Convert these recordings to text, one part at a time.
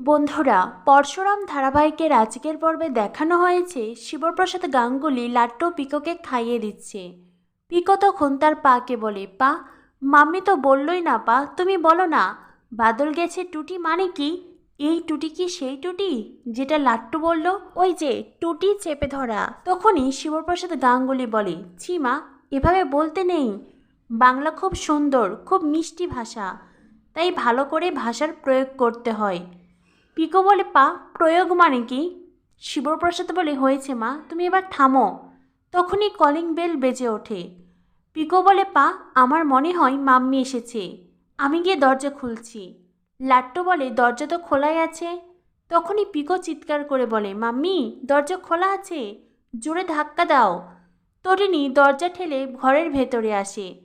বন্ধুরা, পরশুরাম ধারাবাহিকের আজকের পর্বে দেখানো হয়েছে শিবপ্রসাদ গাঙ্গুলি লাট্টু পিকোকে খাইয়ে দিচ্ছে। পিকো তখন তার পাকে বলে, পা, মাম্মি তো বললই না, পা, তুমি বলো না, বাদল গেছে টুটি মানে কি? এই টুটি কি সেই টুটি যেটা লাট্টু বলল? ওই যে, টুটি চেপে ধরা। তখনই শিবপ্রসাদ গাঙ্গুলি বলে, ছি মা, এভাবে বলতে নেই। বাংলা খুব সুন্দর, খুব মিষ্টি ভাষা, তাই ভালো করে ভাষার প্রয়োগ করতে হয়। পিকো বলে পা প্রয়োগ মানে কি? শিবপ্রসাদ বলে, হয়েছে মা, তুমি এবার থামো। তখনই কলিং বেল বেজে ওঠে। পিকো বলে পা, আমার মনে হয় মাম্মি এসেছে। আমি গিয়ে দরজা খুলছি। লাট্টু বলে, দরজা তো খোলাই আছে। তখনই পিকো চিৎকার করে বলে, মাম্মি, দরজা খোলা আছে? জোরে ধাক্কা দাও। তটিনি দরজা ঠেলে ঘরের ভেতরে আসে।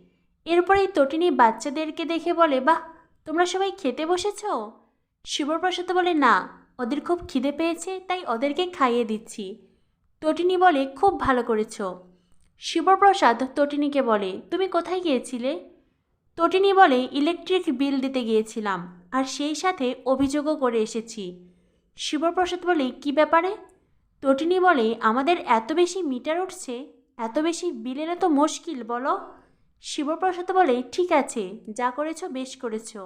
এরপরেই তটিনি বাচ্চাদেরকে দেখে বলে, বাহ, তোমরা সবাই খেতে বসেছো? শিবপ্রসাদ বলে, না, ওদের খুব খিদে পেয়েছে, তাই ওদেরকে খাইয়ে দিচ্ছি। তটিনী বলে, খুব ভালো করেছ। শিবপ্রসাদ তটিনীকে বলে, তুমি কোথায় গিয়েছিলে? তটিনী বলে, ইলেকট্রিক বিল দিতে গিয়েছিলাম, আর সেই সাথে অভিযোগও করে এসেছি। শিবপ্রসাদ বলে, কি ব্যাপারে? তটিনী বলে, আমাদের এত বেশি মিটার উঠছে, এত বেশি বিলের তো মুশকিল, বলো। শিবপ্রসাদ বলে, ঠিক আছে, যা করেছ বেশ করেছ।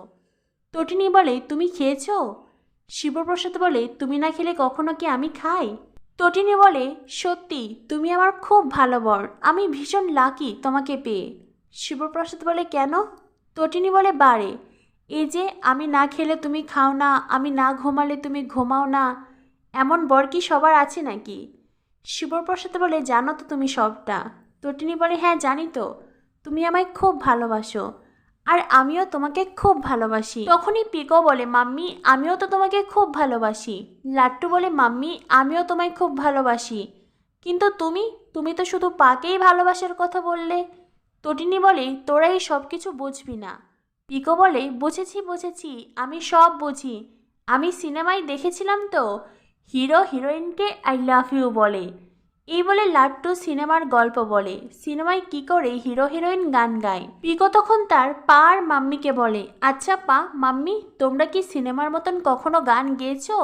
তটিনী বলে, তুমি খেয়েছ? শিবপ্রসাদ বলে, তুমি না খেলে কখনো কি আমি খাই? তটিনী বলে, সত্যি, তুমি আমার খুব ভালো বর। আমি ভীষণ লাকি তোমাকে পেয়ে। শিবপ্রসাদ বলে, কেন? তটিনী বলে, বারে, এই যে আমি না খেলে তুমি খাও না, আমি না ঘুমালে তুমি ঘুমাও না, এমন বর কি সবার আছে নাকি? শিবপ্রসাদ বলে, জানো তো তুমি সবটা। তটিনী বলে হ্যাঁ জানি তো। তুমি আমায় খুব ভালোবাসো। আর আমিও তোমাকে খুব ভালোবাসি। তখনই পিকো বলে, মাম্মি, আমিও তো তোমাকে খুব ভালোবাসি। লাট্টু বলে, মাম্মি, আমিও তোমায় খুব ভালোবাসি। কিন্তু তুমি তুমি তো শুধু পাকেই ভালোবাসার কথা বললে। তটিনী বলে তোরা এই সব কিছু বুঝবি না। পিকো বলে, বুঝেছি বুঝেছি, আমি সব বুঝি। আমি সিনেমায় দেখেছিলাম তো? হিরো, হিরোইনকে আই লাভ ইউ বলে। এই বলে লাট্টু সিনেমার গল্প বলে। সিনেমায় কি করে হিরো হিরোইন গান গায়? পিকো তখন তার পা আর মাম্মিকে বলে আচ্ছা পা, মাম্মি, তোমরা কি সিনেমার মতন কখনো গান গেয়েছো?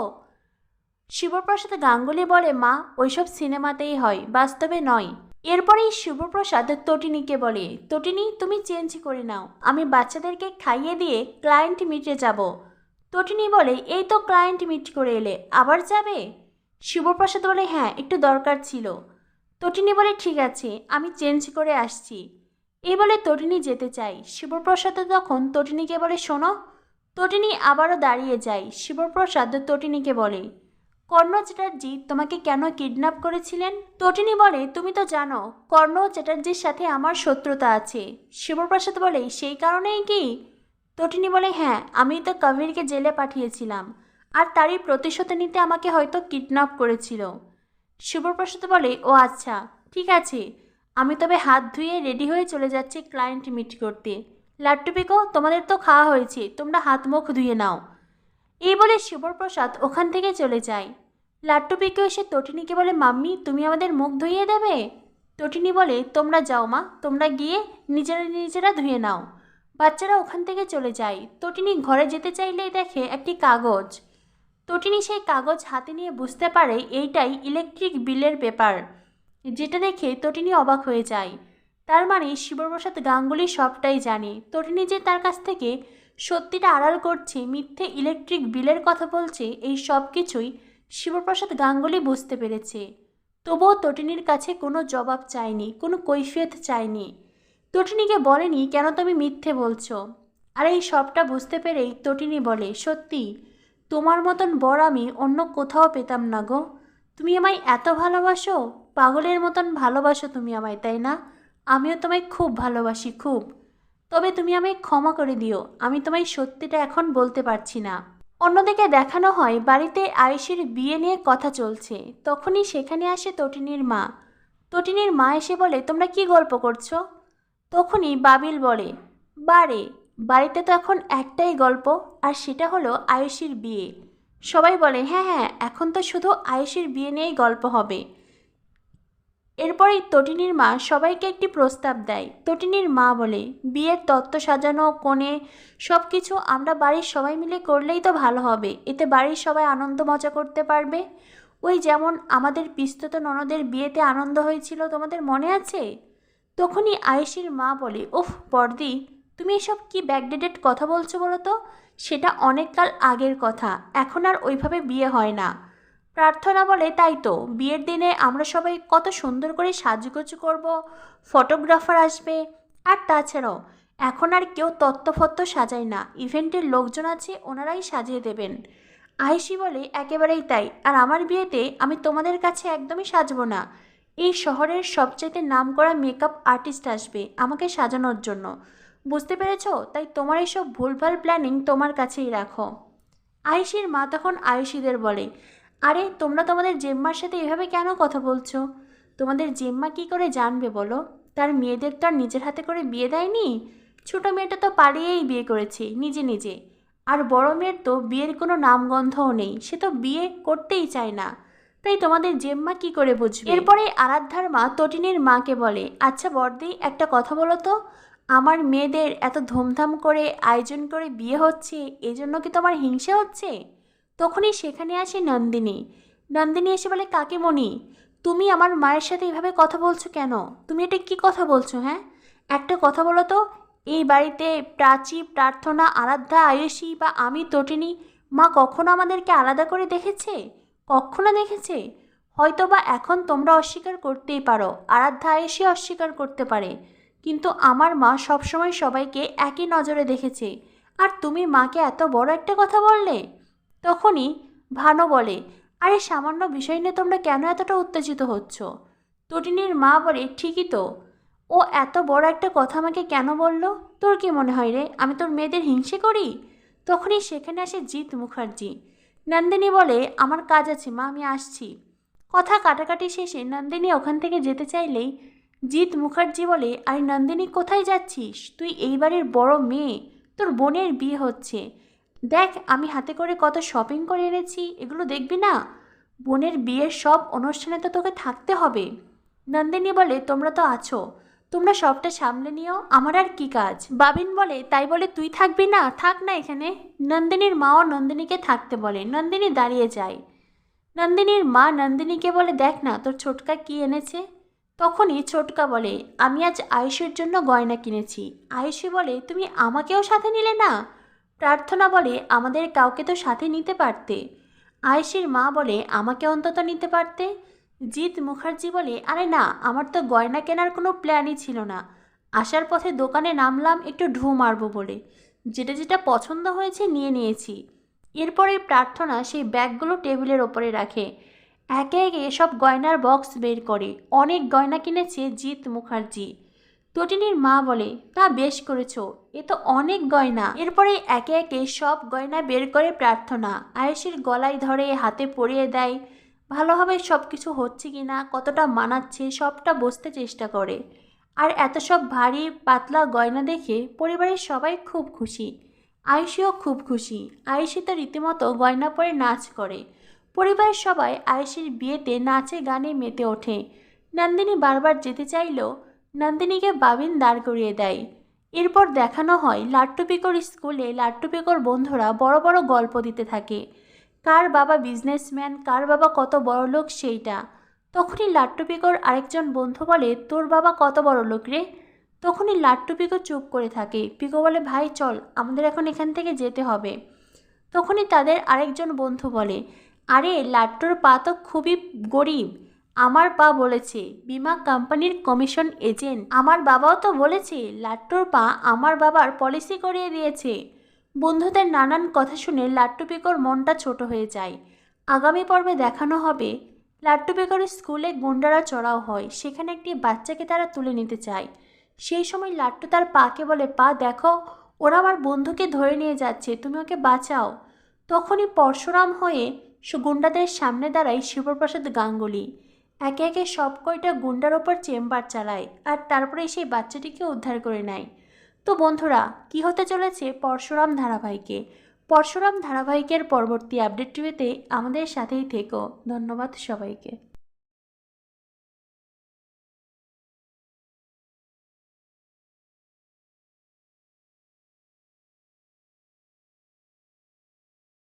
শিবপ্রসাদ গাঙ্গুলি বলে, মা, ওইসব সিনেমাতেই হয়, বাস্তবে নয়। এরপরেই শিবপ্রসাদ তটিনীকে বলে, তটিনী, তুমি চেঞ্জ করে নাও, আমি বাচ্চাদেরকে খাইয়ে দিয়ে ক্লায়েন্ট মিটে যাব। তটিনী বলে, এই তো ক্লায়েন্ট মিট করে এলে, আবার যাবে? শিবপ্রসাদ বলে হ্যাঁ একটু দরকার ছিল। তটিনী বলে, ঠিক আছে, আমি চেঞ্জ করে আসছি। এই বলে তটিনী যেতে চাই শিবপ্রসাদ তখন তটিনীকে বলে, শোনো, তটিনী আবারও দাঁড়িয়ে যায়। শিবপ্রসাদ তটিনীকে বলে, কর্ণ চ্যাটার্জি, তোমাকে কেন কিডন্যাপ করেছিলেন? তটিনী বলে, তুমি তো জানো, কর্ণ চ্যাটার্জির সাথে আমার শত্রুতা আছে। শিবপ্রসাদ বলে, সেই কারণেই কি? তটিনী বলে হ্যাঁ আমি তো কবিরকে জেলে পাঠিয়েছিলাম। আর তারই প্রতিশোধ নিতে আমাকে হয়তো কিডন্যাপ করেছিল। শিবপ্রসাদ বলে, ও আচ্ছা ঠিক আছে। আমি তবে হাত ধুয়ে রেডি হয়ে চলে যাচ্ছি ক্লায়েন্ট মিট করতে। লাট্টু পিকো তোমাদের তো খাওয়া হয়েছে, তোমরা হাত মুখ ধুয়ে নাও। এই বলে শিবপ্রসাদ ওখান থেকে চলে যায়। লাট্টু পিকো এসে তটিনীকে বলে, মাম্মি, তুমি আমাদের মুখ ধুইয়ে দেবে? তটিনী বলে, তোমরা যাও মা, তোমরা গিয়ে নিজেরা নিজেরা ধুয়ে নাও। বাচ্চারা ওখান থেকে চলে যায়। তটিনী ঘরে যেতে চাইলেই দেখে একটি কাগজ। তটিনী সেই কাগজ হাতে নিয়ে বুঝতে পারে এইটাই ইলেকট্রিক বিলের পেপার যেটা দেখে তটিনী অবাক হয়ে যায়। তার মানে শিবপ্রসাদ গাঙ্গুলি সবটাই জানে। তটিনী যে তার কাছ থেকে সত্যিটা আড়াল করছে, মিথ্যে ইলেকট্রিক বিলের কথা বলছে, এই সব কিছুই শিবপ্রসাদ গাঙ্গুলি বুঝতে পেরেছে। তবুও তটিনীর কাছে কোনো জবাব চায়নি, কোনো কৈফিয়ত চায়নি। তটিনীকে বলেনি, কেন তুমি মিথ্যে বলছো? আর এই সবটা বুঝতে পেরেই তটিনী বলে, সত্যি তোমার মতন বর আমি অন্য কোথাও পেতাম না গো। তুমি আমায় এত ভালোবাসো? পাগলের মতন ভালোবাসো তুমি আমায়, তাই না? আমিও তোমায় খুব ভালোবাসি, খুব। তবে তুমি আমায় ক্ষমা করে দিও, আমি তোমায় সত্যিটা এখন বলতে পারছি না। অন্যদিকে দেখানো হয়, বাড়িতে আয়েশের বিয়ে নিয়ে কথা চলছে। তখনই সেখানে আসে তটিনীর মা। তটিনীর মা এসে বলে, তোমরা কি গল্প করছ? তখনই বাবিল বলে, বারে বাড়িতে তো এখন একটাই গল্প, আর সেটা হলো আয়ুষীর বিয়ে। সবাই বলে হ্যাঁ হ্যাঁ এখন তো শুধু আয়ুষীর বিয়ে নিয়েই গল্প হবে। এরপরেই তটিনীর মা সবাইকে একটি প্রস্তাব দেয়। তটিনীর মা বলে, বিয়ের তত্ত্ব সাজানো, কোণে সব কিছু আমরা বাড়ির সবাই মিলে করলেই তো ভালো হবে। এতে বাড়ির সবাই আনন্দ মজা করতে পারবে। ওই যেমন আমাদের পিস্তত ননদের বিয়েতে আনন্দ হয়েছিল, তোমাদের মনে আছে? তখনই আয়েশির মা বলে, উফ বর্দি তুমি এসব কি ব্যাকডেটেড কথা বলছো বলো তো? সেটা অনেককাল আগের কথা। এখন আর ওইভাবে বিয়ে হয় না। প্রার্থনা বলে তাই তো। বিয়ের দিনে আমরা সবাই কত সুন্দর করে সাজুগুজু করব, ফটোগ্রাফার আসবে, আর তাছাড়াও এখন আর কেউ তত্ত্বফত্ত্ব সাজায় না। ইভেন্টের লোকজন আছে, ওনারাই সাজিয়ে দেবেন। আয়েশি বলে, একেবারেই তাই। আর আমার বিয়েতে আমি তোমাদের কাছে একদমই সাজবো না। এই শহরের সবচাইতে নাম করা মেকআপ আর্টিস্ট আসবে আমাকে সাজানোর জন্য। বুঝতে পেরেছ? তাই তোমার এইসব ভুলভাল প্ল্যানিং তোমার কাছেই রাখো। আয়েশির মা তখন আয়ুষীদের বলে, আরে, তোমরা তোমাদের জেম্মার সাথে এভাবে কেন কথা বলছো? তোমাদের জেম্মা কি করে জানবে বলো? তার মেয়েদের তো আর নিজের হাতে করে বিয়ে দেয়নি? ছোটো মেয়েটা তো পালিয়েই বিয়ে করেছে, নিজে নিজে। আর বড় মেয়ের তো বিয়ের কোনো নামগন্ধও নেই, সে তো বিয়ে করতেই চায় না। তাই তোমাদের জেম্মা কি করে বুঝবে? এরপরে আরাধ্যার মা তটিনীর মাকে বলে আচ্ছা বর্দি একটা কথা বলো তো। আমার মেয়েদের এত ধুমধাম করে আয়োজন করে বিয়ে হচ্ছে, এজন্য কি তোমার হিংসা হচ্ছে? তখনই সেখানে আসে নন্দিনী। নন্দিনী এসে বলে, কাকিমণি, তুমি আমার মায়ের সাথে এভাবে কথা বলছো কেন? তুমি এটা কি কথা বলছো হ্যাঁ? একটা কথা বলো তো, এই বাড়িতে প্রাচী প্রার্থনা, আরাধ্যা, আয়ুষী বা আমি, তটিনী, মা কখনো আমাদেরকে আলাদা করে দেখেছে? কখনো দেখেছে? হয়তো বা এখন তোমরা অস্বীকার করতেই পারো, আরাধ্যা আয়ুষী অস্বীকার করতে পারে। কিন্তু আমার মা সবসময় সবাইকে একই নজরে দেখেছে। আর তুমি মাকে এত বড় একটা কথা বললে? তখনই ভানু বলে, আরে, সামান্য বিষয় নিয়ে তোমরা কেন এতটা উত্তেজিত হচ্ছ? তটিনীর মা বলে, ঠিকই তো। ও এত বড় একটা কথা আমাকে কেন বলল? তোর কি মনে হয় রে? আমি তোর মেয়েদের হিংসে করি? তখনই সেখানে আসে জিৎ মুখার্জি। নন্দিনী বলে, আমার কাজ আছে মা, আমি আসছি। কথা কাটাকাটি শেষে নন্দিনী ওখান থেকে যেতে চাইলেই জিৎ মুখার্জি বলে, আরে নন্দিনী, কোথায় যাচ্ছিস? তুই এই বাড়ির বড় মেয়ে। তোর বোনের বিয়ে হচ্ছে। দেখ, আমি হাতে করে কত শপিং করে এনেছি, এগুলো দেখবি না? বোনের বিয়ের সব অনুষ্ঠানে তো তোকে থাকতে হবে। নন্দিনী বলে, তোমরা তো আছো। তোমরা সবটা সামলে নিও। আমার আর কি কাজ? বাবিন বলে, তাই বলে তুই থাকবি না? থাক না এখানে। নন্দিনীর মাও নন্দিনীকে থাকতে বলে। নন্দিনী দাঁড়িয়ে যায়। নন্দিনীর মা নন্দিনীকে বলে, দেখ না, তোর ছোটকা কি এনেছে? তখনই ছোটকা বলে, আমি আজ আয়ুষের জন্য গয়না কিনেছি। আয়ুষী বলে, তুমি আমাকেও সাথে নিলে না? প্রার্থনা বলে, আমাদের কাউকে তো সাথে নিতে পারতে। আয়েশির মা বলে, আমাকে অন্তত নিতে পারতে? জিৎ মুখার্জি বলে, আরে না, আমার তো গয়না কেনার কোনো প্ল্যানই ছিল না। আসার পথে দোকানে নামলাম, একটু ঢু মারবো বলে। যেটা যেটা পছন্দ হয়েছে নিয়ে নিয়েছি। এরপরে প্রার্থনা সেই ব্যাগগুলো টেবিলের ওপরে রাখে। একে একে সব গয়নার বক্স বের করে। অনেক গয়না কিনেছে জিৎ মুখার্জি। তটিনীর মা বলে, তা বেশ করেছ, এ তো অনেক গয়না। এরপরে একে একে সব গয়না বের করে প্রার্থনা। আয়েশের গলায় ধরে, হাতে পরিয়ে দেয়, ভালোভাবে সব কিছু হচ্ছে কি না, কতটা মানাচ্ছে, সবটা বসতে চেষ্টা করে। আর এত সব ভারী, পাতলা গয়না দেখে পরিবারের সবাই খুব খুশি। আয়েশিও খুব খুশি। আয়েশি তো রীতিমতো গয়না পরে নাচ করে। পরিবারের সবাই আয়েশির বিয়েতে নাচে গানে মেতে ওঠে। নন্দিনী বারবার যেতে চাইলেও নন্দিনীকে বাবিন দাঁড় করিয়ে দেয়। এরপর দেখানো হয় লাট্টুপিকর স্কুলে লাট্টুপিকর বন্ধুরা বড় বড় গল্প দিতে থাকে। কার বাবা বিজনেসম্যান, কার বাবা কত বড় লোক সেইটা। তখনই লাট্টুপিকোর আরেকজন বন্ধু বলে, তোর বাবা কত বড় লোক রে? তখনই লাট্টুপিকো চুপ করে থাকে। পিকো বলে, ভাই, চল, আমাদের এখন এখান থেকে যেতে হবে। তখনই তাদের আরেকজন বন্ধু বলে আরে লাট্টুর পা তো খুবই গরিব। আমার পা বলেছে, বিমা কোম্পানির কমিশন এজেন্ট। আমার বাবাও তো বলেছে লাট্টুর পা আমার বাবার পলিসি করিয়ে দিয়েছে। বন্ধুদের নানান কথা শুনে লাট্টু পিকোর মনটা ছোট হয়ে যায়। আগামী পর্বে দেখানো হবে লাট্টু পিকোর স্কুলে গুন্ডারা চড়াও হয়, সেখানে একটি বাচ্চাকে তারা তুলে নিতে চায়। সেই সময় লাট্টু তার পাকে বলে, পা, দেখো, ওরা আমার বন্ধুকে ধরে নিয়ে যাচ্ছে, তুমি ওকে বাঁচাও। তখনই পরশুরাম হয়ে গুন্ডাদের সামনে দাঁড়ায় শিবপ্রসাদ গাঙ্গুলি। একে একে সব কয়টা গুন্ডার ওপর চেম্বার চালায় আর তারপরে সেই বাচ্চাটিকে উদ্ধার করে নেয়। তো বন্ধুরা, কি হতে চলেছে পরশুরাম ধারাবাহিকে? পরশুরাম ধারাবাহিকের পরবর্তী আপডেট টিভিতে আমাদের সাথেই থেকো। ধন্যবাদ সবাইকে।